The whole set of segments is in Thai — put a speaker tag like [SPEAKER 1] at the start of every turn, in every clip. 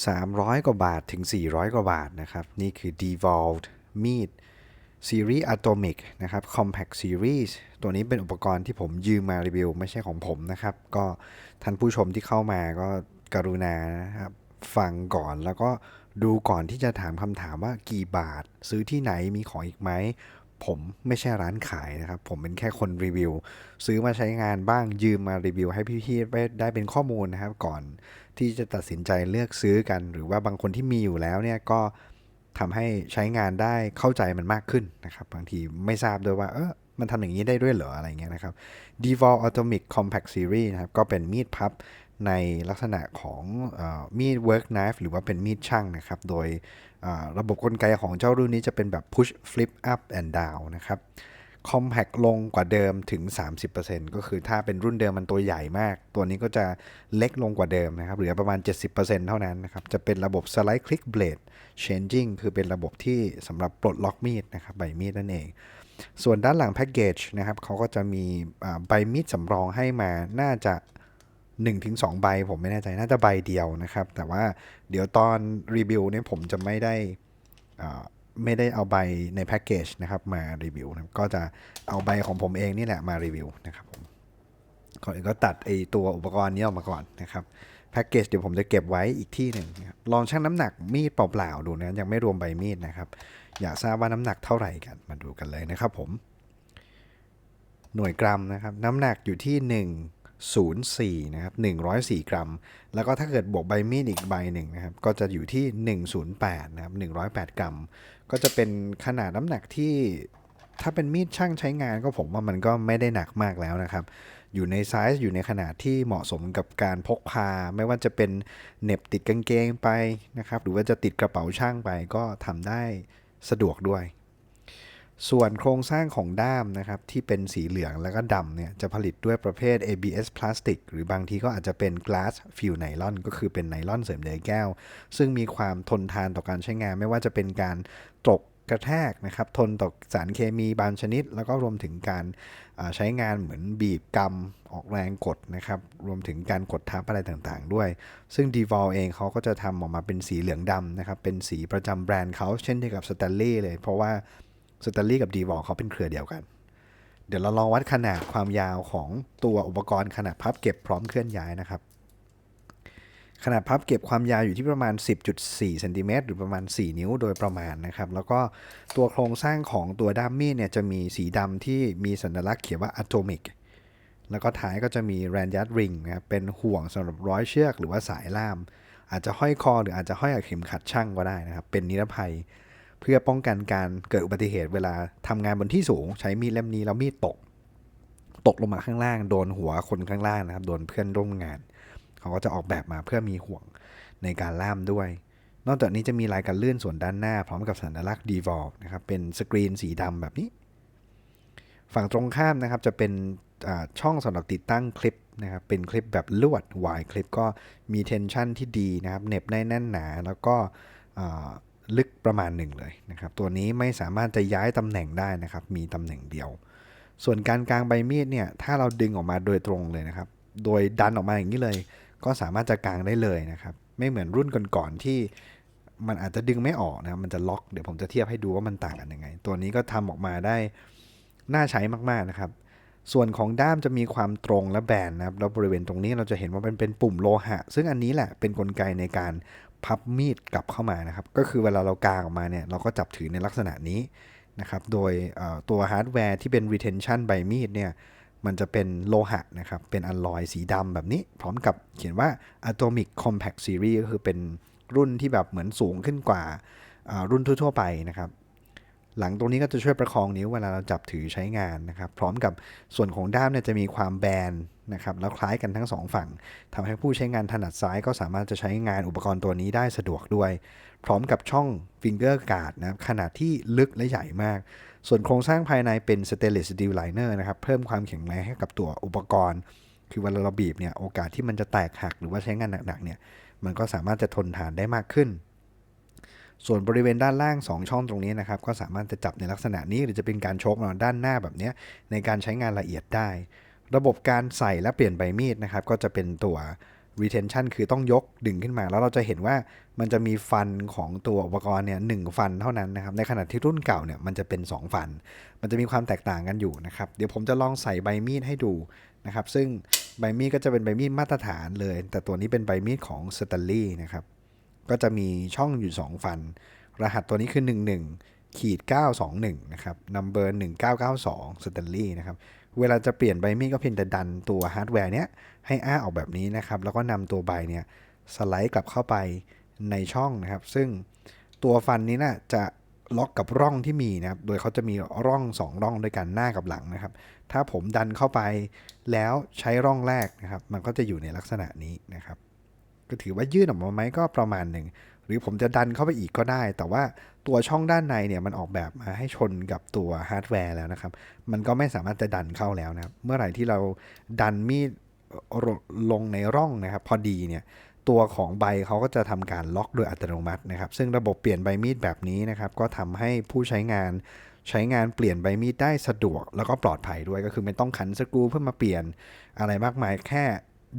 [SPEAKER 1] 300 กว่าบาทถึง 400 กว่าบาทนะครับ นี่คือ Devolved มีด Series Atomic นะครับ Compact Series ตัวนี้เป็นอุปกรณ์ที่ผมยืมมารีวิว ไม่ใช่ของผมนะครับ ก็ท่านผู้ชมที่เข้ามาก็กรุณานะครับฟังก่อนแล้วก็ดูก่อนที่จะถามคำถามว่ากี่บาท ซื้อที่ไหนมีของอีกไหม ผมไม่ใช่ร้านขายนะครับ ผมเป็นแค่คนรีวิว ซื้อมาใช้งานบ้างยืมมารีวิว ให้พี่ๆได้เป็นข้อมูลนะครับ ก่อน ที่จะตัดสินใจเลือกซื้อกัน หรือว่าบางคนที่มีอยู่แล้วเนี่ยก็ทำให้ใช้งานได้เข้าใจมันมากขึ้นนะครับ บางทีไม่ทราบด้วยว่าเออมันทำอย่างนี้ได้ด้วยเหรออะไรเงี้ยนะครับ d e v o l Atomic Compact Series นะครับ ก็เป็นมีดพับในลักษณะของออมีด work knife หรือว่าเป็นมีดช่างนะครับ โดยระบบกลไกของเจ้ารุ่นนี้จะเป็นแบบ push flip up and down นะครับ compact ลงกว่าเดิมถึง 30%ก็คือถ้าเป็นรุ่นเดิมมันตัวใหญ่มาก ตัวนี้ก็จะเล็กลงกว่าเดิมนะครับเหลือประมาณ 70%เท่านั้นนะครับ จะเป็นระบบ slide click blade changing คือเป็นระบบที่สำหรับปลดล็อกมีดนะครับใบมีดนั่นเอง ส่วนด้านหลังแพ็กเกจนะครับเขาก็จะมีใบมีดสำรองให้มาน่าจะ1-2 ใบ ผมไม่แน่ใจน่าจะใบเดียวนะครับ แต่ว่าเดี๋ยวตอนรีวิวเนี่ยผมจะไม่ได้อ่า ไม่ได้เอาใบในแพ็กเกจนะครับมารีวิวนะก็จะเอาใบของผมเองนี่แหละมารีวิวนะครับผมก่อนอื่นก็ตัดไอตัวอุปกรณ์นี้ออกมาก่อนนะครับแพ็กเกจเดี๋ยวผมจะเก็บไว้อีกที่หนึ่งลองชั่งน้ำหนักมีดเปล่าๆดูนะยังไม่รวมใบมีดนะครับ อยากทราบว่าน้ำหนักเท่าไหร่กันมาดูกันเลยนะครับผม หน่วยกรัมนะครับ น้ำหนักอยู่ที่ 104นะครับ104 กรัม แล้วก็ถ้าเกิดบวกใบมีดอีกใบหนึ่งนะครับ ก็จะอยู่ที่ 108นะครับ108 กรัม ก็จะเป็นขนาดน้ำหนักที่ถ้าเป็นมีดช่างใช้งานก็ผมว่ามันก็ไม่ได้หนักมากแล้วนะครับ อยู่ในไซส์อยู่ในขนาดที่เหมาะสมกับการพกพา ไม่ว่าจะเป็นเหน็บติดกางเกงไปนะครับ หรือว่าจะติดกระเป๋าช่างไปก็ทำได้สะดวกด้วย ส่วนโครงสร้างของด้ามนะครับที่เป็นสีเหลืองแล้วก็ดำเนี่ยจะผลิตด้วยประเภท ABS พลาสติก หรือบางทีก็อาจจะเป็น glass fill nylon ก็คือเป็นไนลอนเสริมใยแก้ว ซึ่งมีความทนทานต่อการใช้งาน ไม่ว่าจะเป็นการตกกระแทกนะครับทนต่อสารเคมีบางชนิด แล้วก็รวมถึงการใช้งานเหมือนบีบกำออกแรงกดนะครับรวมถึงการกดทับอะไรต่างๆ ด้วย ซึ่ง d e v o l เองเขาก็จะทำออกมาเป็นสีเหลืองดำนะครับเป็นสีประจำแบรนด์เขาเช่นเดียวกับ Stanley เลยเพราะว่า สแตนลีย์กับ d ีวอลเขาเป็นเครือเดียวกัน เดี๋ยวเราลองวัดขนาดความยาวของตัวอุปกรณ์ขนาดพับเก็บพร้อมเคลื่อนย้ายนะครับ ขนาดพับเก็บความยาวอยู่ที่ประมาณ 10.4เซนติเมตรหรือประมาณ 4 นิ้วโดยประมาณนะครับ แล้วก็ตัวโครงสร้างของตัวด้ามมีดเนี่ยจะมีสีดำที่มีสัญลักษณ์เขียนว่า atomic แล้วก็ท้ายก็จะมี r a n d y a r d ring นะครับเป็นห่วงสำหรับร้อยเชือกหรือว่าสายล่าม อาจจะห้อยคอหรืออาจจะห้อยกับเข็มขัดช่างก็ได้นะครับ เป็นนิรภัย เพื่อป้องกันการเกิดอุบัติเหตุเวลาทำงานบนที่สูง ใช้มีดเล่มนี้แล้วมีดตก ตกลงมาข้างล่าง โดนหัวคนข้างล่างนะครับ โดนเพื่อนร่วมงาน เขาก็จะออกแบบมาเพื่อมีห่วงในการล่ามด้วย นอกจากนี้จะมีลายการเลื่อนส่วนด้านหน้า พร้อมกับสัญลักษณ์ d e v o l นะครับ เป็นสกรีนสีดำแบบนี้ ฝั่งตรงข้ามนะครับจะเป็นช่องสำหรับติดตั้งคลิปนะครับเป็นคลิปแบบลวดวายคลิปก็มีเทนชั่นที่ดีนะครับเหน็บได้แน่นหนา แล้วก็ ลึกประมาณหนึ่งเลยนะครับ ตัวนี้ไม่สามารถจะย้ายตำแหน่งได้นะครับ มีตำแหน่งเดียว ส่วนการกลางใบมีดเนี่ย ถ้าเราดึงออกมาโดยตรงเลยนะครับ โดยดันออกมาอย่างนี้เลย ก็สามารถจะกลางได้เลยนะครับ ไม่เหมือนรุ่นก่อนๆที่มันอาจจะดึงไม่ออกนะครับมันจะล็อก เดี๋ยวผมจะเทียบให้ดูว่ามันต่างกันยังไง ตัวนี้ก็ทำออกมาได้น่าใช้มากๆนะครับ ส่วนของด้ามจะมีความตรงและแบนนะครับ แล้วบริเวณตรงนี้เราจะเห็นว่าเป็นเป็นปุ่มโลหะ ซึ่งอันนี้แหละเป็นนกลไกในการ พับมีดกลับเข้ามานะครับ ก็คือเวลาเรากางออกมาเนี่ยเราก็จับถือในลักษณะนี้นะครับ โดยตัวฮาร์ดแวร์ที่เป็น retention ใบมีดเนี่ยมันจะเป็นโลหะนะครับ เป็นอลลอยสีดำแบบนี้ พร้อมกับเขียนว่า Atomic Compact Series ก็คือเป็นรุ่นที่แบบเหมือนสูงขึ้นกว่าอ่ารุ่นทั่ว ๆ ไปนะครับ หลังตรงนี้ก็จะช่วยประคองนิ้วเวลาเราจับถือใช้งานนะครับ พร้อมกับส่วนของด้ามเนี่ยจะมีความแบน นะครับแล้วคล้ายกันทั้งสองฝั่งทำให้ผู้ใช้งานถนัดซ้ายก็สามารถจะใช้งานอุปกรณ์ตัวนี้ได้สะดวกด้วย พร้อมกับช่อง finger guard นะครับขนาดที่ลึกและใหญ่มาก ส่วนโครงสร้างภายในเป็น stainless steel liner นะครับเพิ่มความแข็งแรงให้กับตัวอุปกรณ์ คือเวลาเราบีบเนี่ยโอกาสที่มันจะแตกหักหรือว่าใช้งานหนักๆเนี่ยมันก็สามารถจะทนทานได้มากขึ้น ส่วนบริเวณด้านล่าง 2 ช่องตรงนี้นะครับก็สามารถจะจับในลักษณะนี้หรือจะเป็นการชกมาด้านหน้าแบบเนี้ยในการใช้งานละเอียดได้ ระบบการใส่และเปลี่ยนใบมีดนะครับ ก็จะเป็นตัว retention คือต้องยกดึงขึ้นมา แล้วเราจะเห็นว่ามันจะมีฟันของตัวอุปกรณ์เนี่ยหนึ่งฟันเท่านั้นนะครับ ในขณะที่รุ่นเก่าเนี่ยมันจะเป็น 2 ฟัน มันจะมีความแตกต่างกันอยู่นะครับ เดี๋ยวผมจะลองใส่ใบมีดให้ดูนะครับ ซึ่งใบมีดก็จะเป็นใบมีดมาตรฐานเลย แต่ตัวนี้เป็นใบมีดของ s t a n l e y นะครับ ก็จะมีช่องอยู่ 2 ฟัน รหัสตัวนี้คือ 11ขีด921นะครับ number 1992 Stanley นะครับ เวลาจะเปลี่ยนใบมีดก็เพียงแต่ดันตัวฮาร์ดแวร์เนี้ยให้อ้าออกแบบนี้นะครับ แล้วก็นำตัวใบเนี่ยสไลด์กลับเข้าไปในช่องนะครับ ซึ่งตัวฟันนี้น่ะจะล็อกกับร่องที่มีนะครับ โดยเขาจะมีร่อง 2 ร่องด้วยกันหน้ากับหลังนะครับ ถ้าผมดันเข้าไปแล้วใช้ร่องแรกนะครับ มันก็จะอยู่ในลักษณะนี้นะครับ ก็ถือว่ายื่นออกมาไหมก็ประมาณหนึ่ง หรือผมจะดันเข้าไปอีกก็ได้ แต่ว่าตัวช่องด้านในเนี่ยมันออกแบบมาให้ชนกับตัวฮาร์ดแวร์แล้วนะครับ มันก็ไม่สามารถจะดันเข้าแล้วนะครับ เมื่อไหร่ที่เราดันมีดลงในร่องนะครับ พอดีเนี่ยตัวของใบเขาก็จะทำการล็อกโดยอัตโนมัตินะครับ ซึ่งระบบเปลี่ยนใบมีดแบบนี้นะครับ ก็ทำให้ผู้ใช้งานใช้งานเปลี่ยนใบมีดได้สะดวก แล้วก็ปลอดภัยด้วยก็คือไม่ต้องขันสกรูเพื่อมาเปลี่ยนอะไรมากมายแค่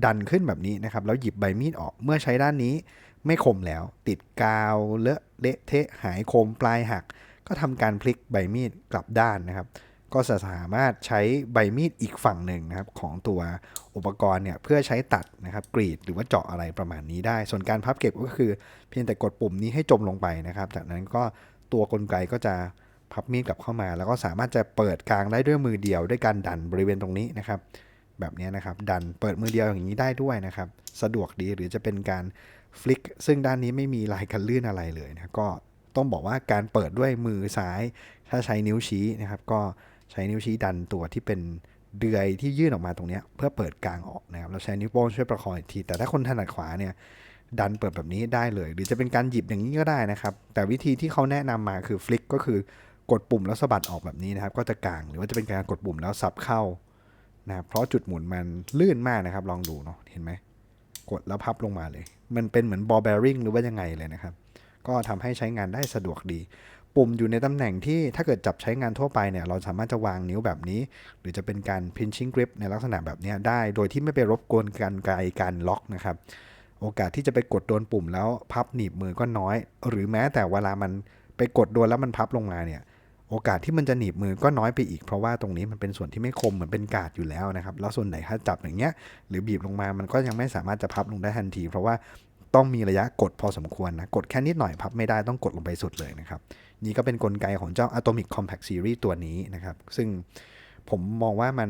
[SPEAKER 1] ดันขึ้นแบบนี้นะครับ แล้วหยิบใบมีดออกเมื่อใช้ด้านนี้ ไม่คมแล้ว ติดกาวเลอะเละเทะหายคมปลายหัก ก็ทำการพลิกใบมีดกลับด้านนะครับ ก็สามารถใช้ใบมีดอีกฝั่งหนึ่งนะครับ ของตัวอุปกรณ์เนี่ยเพื่อใช้ตัดนะครับกรีดหรือว่าเจาะอะไรประมาณนี้ได้ ส่วนการพับเก็บก็คือ เพียงแต่กดปุ่มนี้ให้จมลงไปนะครับ จากนั้นก็ตัวกลไกก็จะพับมีดกลับเข้ามา แล้วก็สามารถจะเปิดกลางได้ด้วยมือเดียวด้วยการดันบริเวณตรงนี้นะครับ แบบนี้นะครับ ดันเปิดมือเดียวอย่างนี้ได้ด้วยนะครับ สะดวกดีหรือจะเป็นการ ฟลิกซึ่งด้านนี้ไม่มีลายกันลื่นอะไรเลยนะก็ต้องบอกว่าการเปิดด้วยมือซ้าย ถ้าใช้นิ้วชี้นะครับ ก็ใช้นิ้วชี้ดันตัวที่เป็นเดือยที่ยื่นออกมาตรงนี้เพื่อเปิดกลางออกนะครับเราใช้นิ้วโป้งช่วยประคองอีกที แต่ถ้าคนถนัดขวาเนี่ยดันเปิดแบบนี้ได้เลย หรือจะเป็นการหยิบอย่างนี้ก็ได้นะครับ แต่วิธีที่เขาแนะนำมาคือฟลิกก็คือกดปุ่มแล้วสะบัดออกแบบนี้นะครับ ก็จะกลาง หรือว่าจะเป็นการกดปุ่มแล้วสับเข้านะครับเพราะจุดหมุนมันลื่นมากนะครับ ลองดูเนาะเห็นไหมกดแล้วพับลงมาเลย มันเป็นเหมือนบอลแบริงหรือว่ายังไงเลยนะครับ ก็ทำให้ใช้งานได้สะดวกดี ปุ่มอยู่ในตำแหน่งที่ถ้าเกิดจับใช้งานทั่วไปเนี่ยเราสามารถจะวางนิ้วแบบนี้ หรือจะเป็นการ pinching grip ในลักษณะแบบนี้ได้ โดยที่ไม่ไปรบกวนการไกลการล็อกนะครับ โอกาสที่จะไปกดโดนปุ่มแล้วพับหนีบมือก็น้อย หรือแม้แต่เวลามันไปกดโดนแล้วมันพับลงมาเนี่ย โอกาสที่มันจะหนีบมือก็น้อยไปอีก เพราะว่าตรงนี้มันเป็นส่วนที่ไม่คมเหมือนเป็นกาดอยู่แล้วนะครับ แล้วส่วนไหนถ้าจับอย่างเงี้ยหรือบีบลงมามันก็ยังไม่สามารถจะพับลงได้ทันที เพราะว่าต้องมีระยะกดพอสมควรนะ กดแค่นิดหน่อยพับไม่ได้ต้องกดลงไปสุดเลยนะครับ นี่ก็เป็นนกลไกของเจ้า Atomic Compact Series ตัวนี้นะครับ ซึ่งผมมองว่ามัน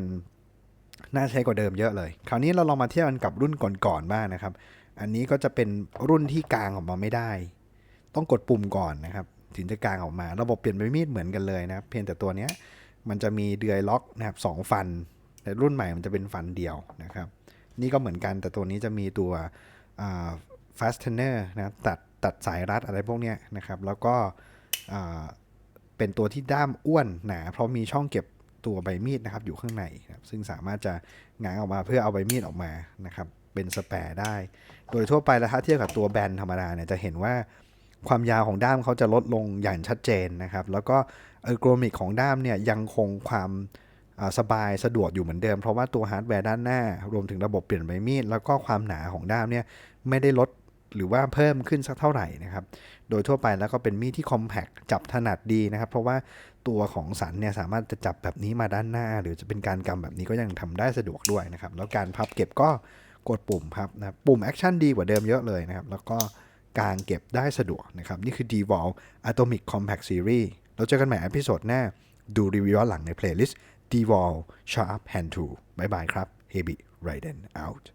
[SPEAKER 1] น่าใช้กว่าเดิมเยอะเลย คราวนี้เราลองมาเทียบกันกับรุ่นก่อนๆบ้างนะครับ อันนี้ก็จะเป็นรุ่นที่กลางออกมาไม่ได้ ต้องกดปุ่มก่อนนะครับ ถึงจะกลางออกมา ระบบเปลี่ยนใบมีดเหมือนกันเลยนะครับ เพียงแต่ตัวเนี้ยมันจะมีเดือยล็อกนะครับสองฟันแต่รุ่นใหม่มันจะเป็นฟันเดียวนะครับ นี่ก็เหมือนกันแต่ตัวนี้จะมีตัว fastener นะตัดตัดสายรัดอะไรพวกเนี้ยนะครับ แล้วก็เป็นตัวที่ด้ามอ้วนหนาเพราะมีช่องเก็บตัวใบมีดนะครับอยู่ข้างในครับซึ่งสามารถจะง้างออกมาเพื่อเอาใบมีดออกมานะครับเป็นสแปรได้ โดยทั่วไปแล้วถ้าเทียบกับตัวแบนธรรมดาเนี่ยจะเห็นว่า ความยาวของด้ามเขาจะลดลงอย่างชัดเจนนะครับ แล้วก็เออโกรมิกของด้ามเนี่ยยังคงความสบายสะดวกอยู่เหมือนเดิม เพราะว่าตัวฮาร์ดแวร์ด้านหน้า รวมถึงระบบเปลี่ยนใบมีด แล้วก็ความหนาของด้ามเนี่ยไม่ได้ลดหรือว่าเพิ่มขึ้นสักเท่าไหร่นะครับ โดยทั่วไปแล้วก็เป็นมีดที่คอมแพคจับถนัดดีนะครับ เพราะว่าตัวของสันเนี่ยสามารถจะจับแบบนี้มาด้านหน้า หรือจะเป็นการกำแบบนี้ก็ยังทำได้สะดวกด้วยนะครับ แล้วการพับเก็บก็กดปุ่มพับนะปุ่มแอคชั่นดีกว่าเดิมเยอะเลยนะครับ แล้วก็ การเก็บได้สะดวกนะครับ นี่คือ DeWalt Atomic Compact Series เราเจอกันใหม่อพิโซดหน้า ดูรีวิวย้อนหลังในเพลย์ลิสต์ DeWalt Sharp Hand Tool บายบายครับ Hebi Raiden out